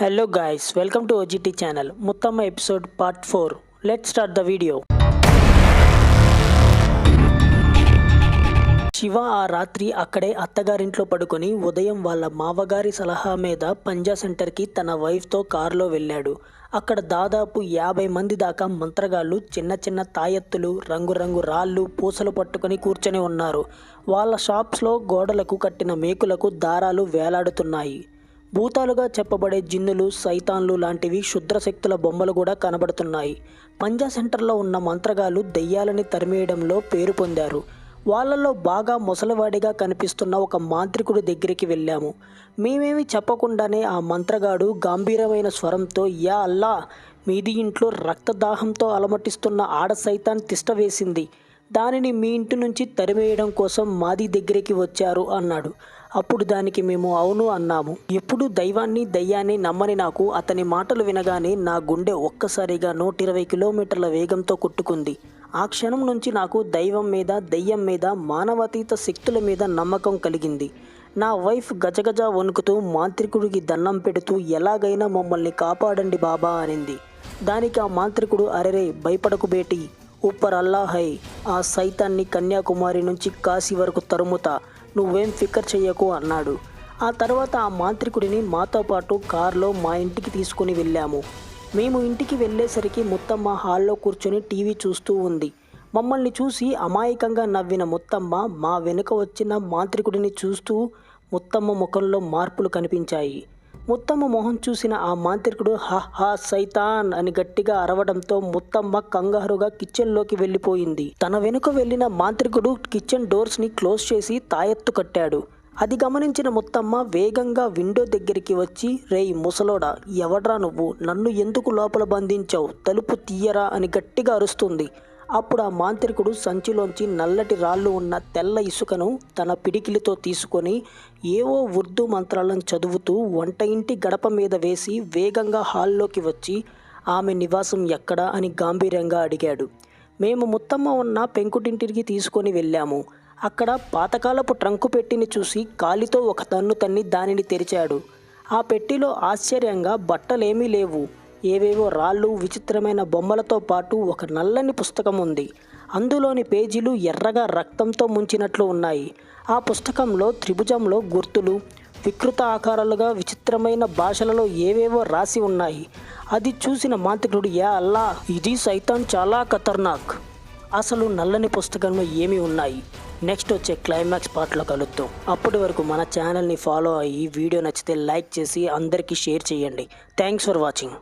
Hello guys welcome to OGT channel Muthamma episode part four let start the video Shiva ఆ రాత్రి అక్కడే అత్తగారింట్లో పడుకొని ఉదయం వాళ్ళ మావగారి సలహా మీద పంజా సెంటర్కి తన వైఫ్తో కారులో వెళ్ళాడు. అక్కడ దాదాపు యాభై మంది దాకా మంత్రగాళ్ళు చిన్న చిన్న తాయెత్తులు రంగురంగు రాళ్ళు పూసలు పట్టుకొని కూర్చొని ఉన్నారు. వాళ్ళ షాప్స్లో గోడలకు కట్టిన మేకులకు దారాలు వేలాడుతున్నాయి. భూతాలుగా చెప్పబడే జిన్నులు సైతాన్లు లాంటివి క్షుద్ర శక్తుల బొమ్మలు కూడా కనబడుతున్నాయి. పంజా సెంటర్లో ఉన్న మంత్రగాలు దెయ్యాలని తరిమేయడంలో పేరు పొందారు. వాళ్ళల్లో బాగా ముసలివాడిగా కనిపిస్తున్న ఒక మాంత్రికుడి దగ్గరికి వెళ్ళాము. మేమేమి చెప్పకుండానే ఆ మంత్రగాడు గంభీరమైన స్వరంతో యా అల్లా! మీది ఇంట్లో రక్తదాహంతో అలమటిస్తున్న ఆడ సైతాన్ తిష్ట వేసింది. దానిని మీ ఇంటి నుంచి తరిమేయడం కోసం మాది దగ్గరికి వచ్చారు అన్నాడు. అప్పుడు దానికి మేము అవును అన్నాము. ఎప్పుడు దైవాన్ని దయ్యాన్ని నమ్మని నాకు అతని మాటలు వినగానే నా గుండె ఒక్కసారిగా నూట ఇరవై కిలోమీటర్ల వేగంతో కొట్టుకుంది. ఆ క్షణం నుంచి నాకు దైవం మీద దయ్యం మీద మానవాతీత శక్తుల మీద నమ్మకం కలిగింది. నా వైఫ్ గజగజ వణుకుతూ మాంత్రికుడికి దండం పెడుతూ ఎలాగైనా మమ్మల్ని కాపాడండి బాబా అనింది. దానికి ఆ మాంత్రికుడు అరెరే భయపడకు బేటి. ఉప్పర్ అల్లాహై ఆ సైతాన్ని కన్యాకుమారి నుంచి కాశీ వరకు తరుముతా. నువ్వేం ఫికర్ చెయ్యకు అన్నాడు. ఆ తర్వాత ఆ మాంత్రికుడిని మాతో పాటు కారులో మా ఇంటికి తీసుకుని వెళ్ళాము. మేము ఇంటికి వెళ్ళేసరికి ముత్తమ్మ హాల్లో కూర్చొని టీవీ చూస్తూ ఉంది. మమ్మల్ని చూసి అమాయకంగా నవ్విన ముత్తమ్మ మా వెనుక వచ్చిన మాంత్రికుడిని చూస్తూ ముత్తమ్మ ముఖంలో మార్పులు కనిపించాయి. ముత్తమ్మ మొహం చూసిన ఆ మాంత్రికుడు హా హా సైతాన్ అని గట్టిగా అరవడంతో ముత్తమ్మ కంగారుగా కిచెన్లోకి వెళ్ళిపోయింది. తన వెనుక వెళ్ళిన మాంత్రికుడు కిచెన్ డోర్స్ని క్లోజ్ చేసి తాయెత్తు కట్టాడు. అది గమనించిన ముత్తమ్మ వేగంగా విండో దగ్గరికి వచ్చి రేయ్ ముసలోడా ఎవడ్రా నువ్వు? నన్ను ఎందుకు లోపల బంధించావు? తలుపు తీయరా? అని గట్టిగా అరుస్తుంది. అప్పుడు ఆ మాంత్రికుడు సంచిలోంచి నల్లటి రాళ్ళు ఉన్న తెల్ల ఇసుకను తన పిడికిలితో తీసుకొని ఏవో ఉర్దూ మంత్రాలను చదువుతూ వంట ఇంటి గడప మీద వేసి వేగంగా హాల్లోకి వచ్చి ఆమె నివాసం ఎక్కడా? అని గాంభీర్యంగా అడిగాడు. మేము ముత్తమ్మ ఉన్న పెంకుటింటికి తీసుకొని వెళ్ళాము. అక్కడ పాతకాలపు ట్రంకు పెట్టిని చూసి కాలితో ఒక తన్ను తన్ని దానిని తెరిచాడు. ఆ పెట్టిలో ఆశ్చర్యంగా బట్టలేమీ లేవు. ఏవేవో రాళ్ళు విచిత్రమైన బొమ్మలతో పాటు ఒక నల్లని పుస్తకం ఉంది. అందులోని పేజీలు ఎర్రగా రక్తంతో ముంచినట్లు ఉన్నాయి. ఆ పుస్తకంలో త్రిభుజంలో గుర్తులు వికృత ఆకారాలుగా విచిత్రమైన భాషలలో ఏవేవో రాసి ఉన్నాయి. అది చూసిన మాంత్రికుడు యా అల్లా ఇది సైతాన్ చాలా ఖతర్నాక్. అసలు నల్లని పుస్తకంలో ఏమి ఉన్నాయి? నెక్స్ట్ వచ్చే క్లైమాక్స్ పార్ట్లో కలుద్దాం. అప్పటి వరకు మన ఛానల్ని ఫాలో అయ్యి వీడియో నచ్చితే లైక్ చేసి అందరికీ షేర్ చేయండి. Thanks for watching.